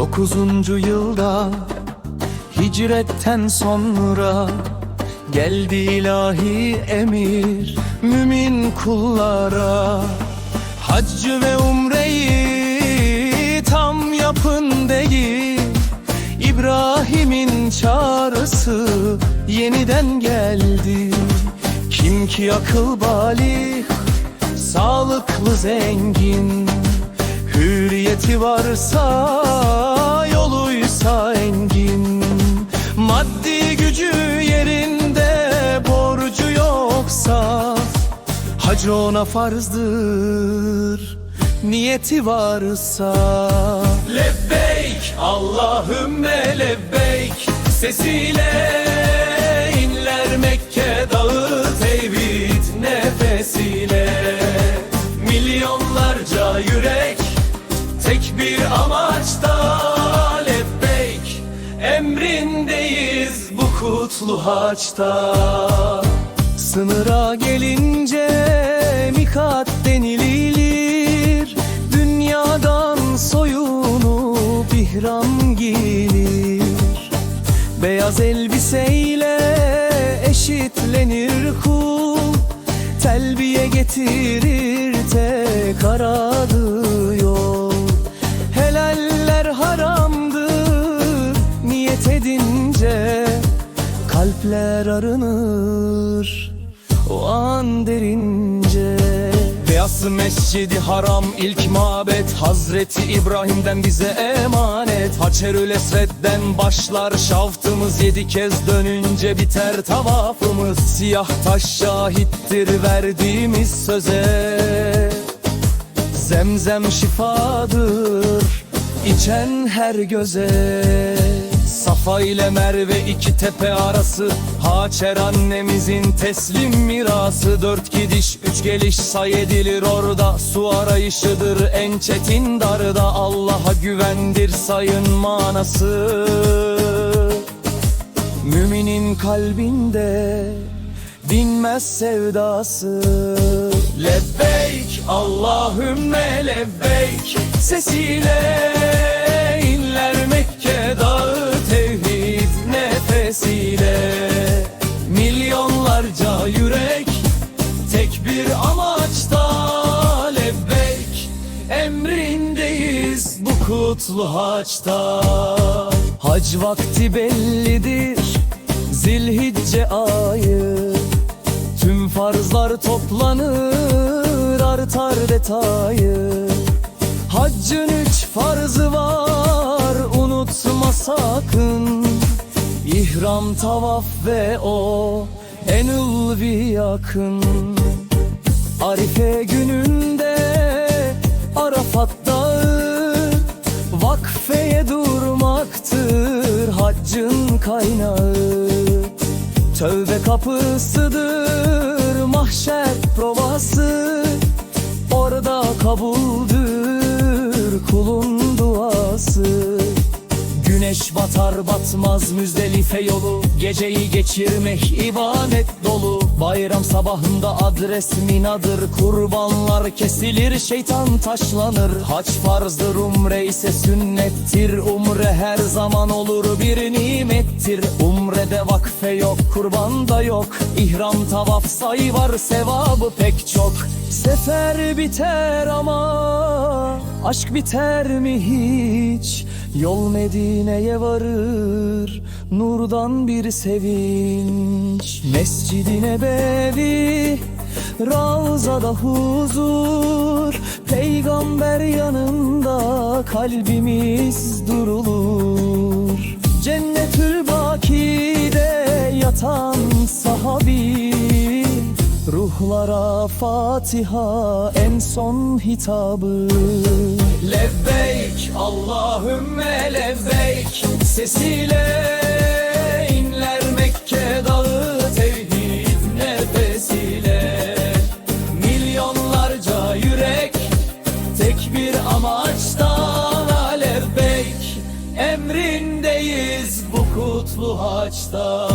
Dokuzuncu yılda hicretten sonra Geldi ilahi emir mümin kullara. Haccı ve umreyi tam yapın değil İbrahim'in çağrısı yeniden geldi. Kim ki akıl balik, sağlıklı zengin Hürriyeti varsa, Hacı ona farzdır, niyeti varsa. Lebbeyk, Allahümme lebbeyk. Sesiyle inler Mekke dağı tevhid nefesiyle. Milyonlarca yürek tek bir amaçta lebbeyk. Emrindeyiz bu kutlu haçta. Sınıra gelince mikat denilir. Dünyadan soyunup ihram giyilir Beyaz elbiseyle eşitlenir kul Telbiye getirir tek aradığı yol. Helaller haramdır niyet edince Kalpler arınır. O an derince Beyaz Mescidi Haram ilk mabet. Hazreti İbrahim'den bize emanet. Haçerül Esved'den başlar şaftımız Yedi kez dönünce biter tavafımız. Siyah taş şahittir verdiğimiz söze. Zemzem şifadır içen her göze. Safa ile Merve iki tepe arası Haçer annemizin teslim mirası. Dört gidiş üç geliş say edilir orada. Su arayışıdır en çetin darda. Allah'a güvendir sayın manası. Müminin kalbinde dinmez sevdası. Lebbeyk Allahümme lebbeyk. Sesiyle inler Mekke dağı tevhid nefesiyle Milyonlarca yürek tek bir amaçta lebbeyk. Emrindeyiz bu kutlu haçta. Hac vakti bellidir Zilhicce ayı. Tüm farzlar toplanır artar detayı. Haccın üç farzı var unutma sakın. İhram tavaf ve o en ulvi yakın Arife gününde Arafat dağı Vakfeye durmaktır haccın kaynağı. Tövbe kapısıdır mahşer provası. Orada kabuldür kulun duası Güneş batar batmaz müzdelife yolu. Geceyi geçirmek ibadet dolu. Bayram sabahında adres minadır. Kurbanlar kesilir şeytan taşlanır. Haç farzdır umre ise sünnettir. Umre her zaman olur bir nimettir. Umrede vakfe yok kurban da yok. İhram tavaf say var sevabı pek çok. Sefer biter ama aşk biter mi hiç Yol Medine'ye varır Nurdan bir sevinç. Mescid-i Nebevi Ravzada huzur. Peygamber yanında Kalbimiz durulur Ruhlara Fatiha en son hitabı. Lebbeyk Allahümme lebbeyk. Sesiyle inler Mekke dağı tevhid nefesiyle. Milyonlarca yürek tek bir amaçta lebbeyk Emrindeyiz bu kutlu haçta